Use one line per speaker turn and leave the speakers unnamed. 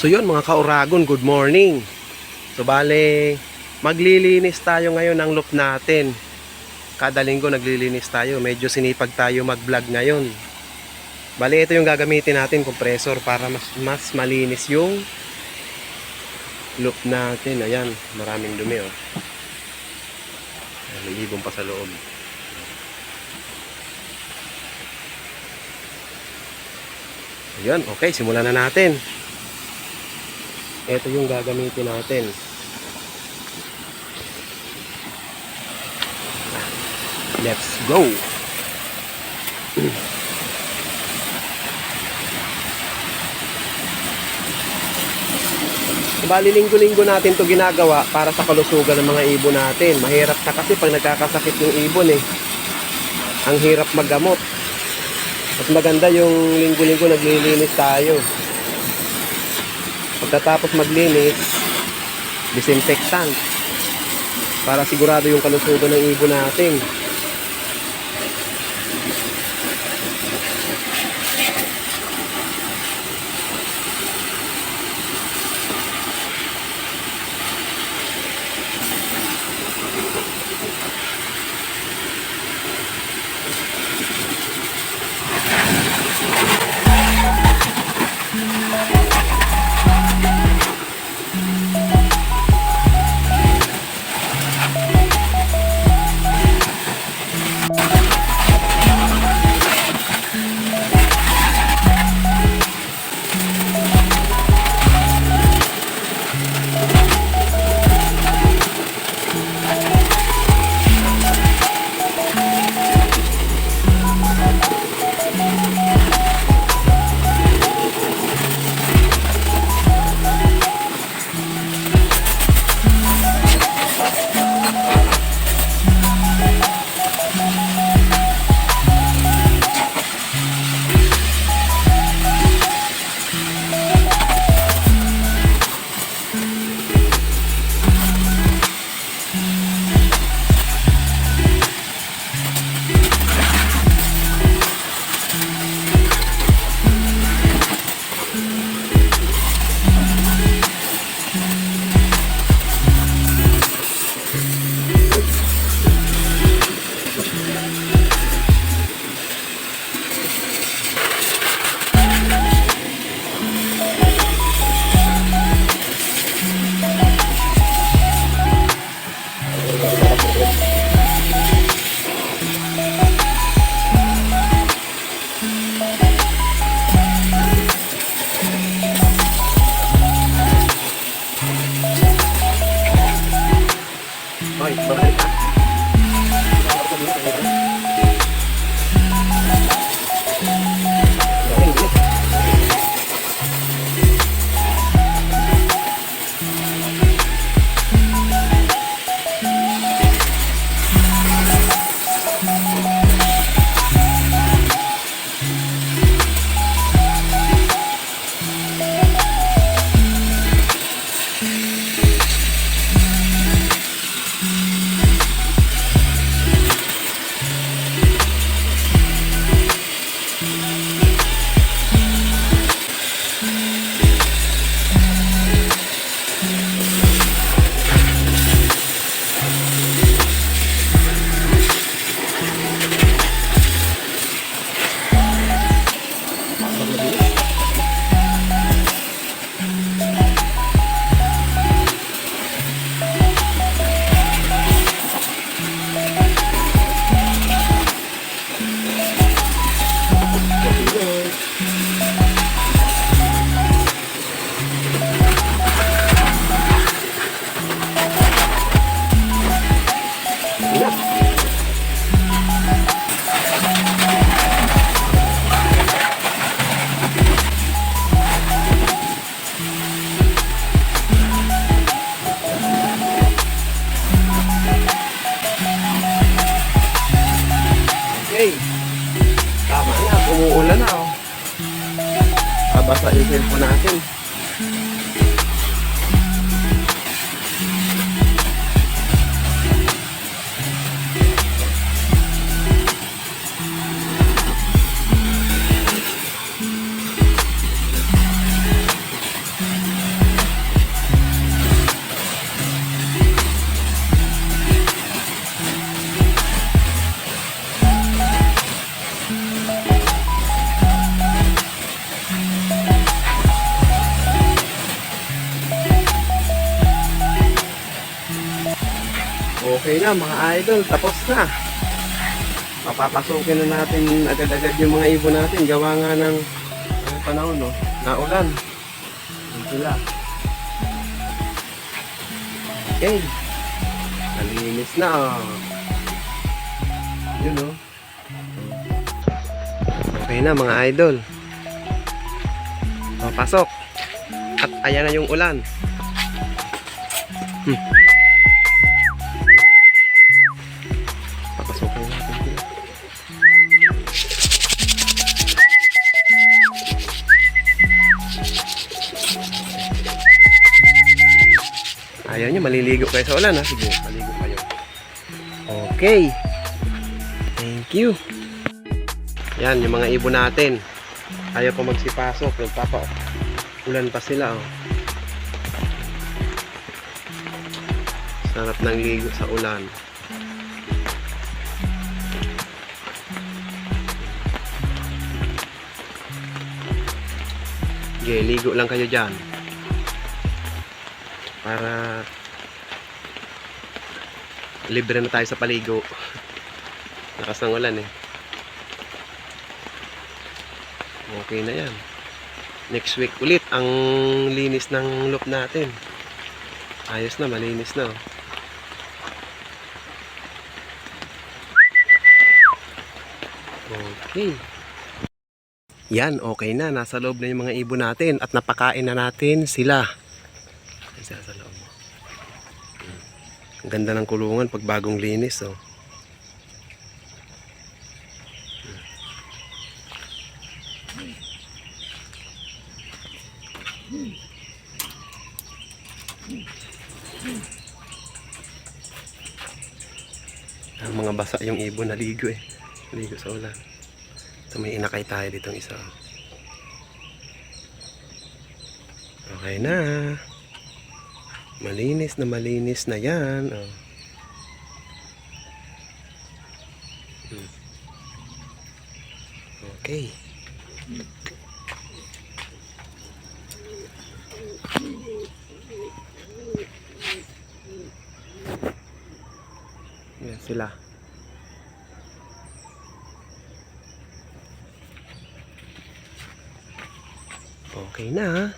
So yun mga kauragon, good morning. So bale, maglilinis tayo ngayon ng loop natin. Kada linggo naglilinis tayo. Medyo sinipag tayo mag-vlog ngayon. Bale, ito yung gagamitin natin, compressor, para mas, mas malinis yung loop natin. Ayan, maraming dumi oh. Ibon pa sa loob. Ayan, okay, simulan na natin. Ito yung gagamitin natin. Let's go! Bali linggo-linggo natin to ginagawa para sa kalusugan ng mga ibon natin. Mahirap na kasi pag nagkakasakit yung ibon eh. Ang hirap maggamot. Mas maganda yung linggo-linggo naglilinis tayo. Pagkatapos maglinis, disinfectant. Para sigurado yung kalusugan ng ibon natin. Yung cellphone natin. Okay na mga idol, tapos na. Papapasukin na natin agad-agad yung mga ibon natin. Gawa nga ng ano panahon, no? Naulan. Yun sila. Okay. Nalinis na, oh. Yun, oh. Okay na mga idol. O, pasok. At ayan na yung ulan. Hmm. Ayaw nyo, maliligo kayo sa ulan ha. Sige, maligo kayo. Okay. Thank you. Yan, yung mga ibon natin. Ayaw pa magsipasok. Nagpapa ulan pa sila. Oh. Sarap ng ligo sa ulan. Okay, ligo lang kayo dyan. Para libre na tayo sa paligo. Lakas ng ulan eh. Okay na yan. Next week ulit ang linis ng loop natin. Ayos na, malinis na. oh. Okay. Yan, okay na. Nasa loob na yung mga ibon natin at napakain na natin sila. Yan sila sa loob. Hmm. Ang ganda ng kulungan pag bagong linis. Oh. Ang mga basa yung ibon naligo eh. Naligo sa ulan. So may inakay tayo ditong isa. Okay na. Malinis na malinis na yan. Oh. Hmm. Okay. Yan sila. Okay na.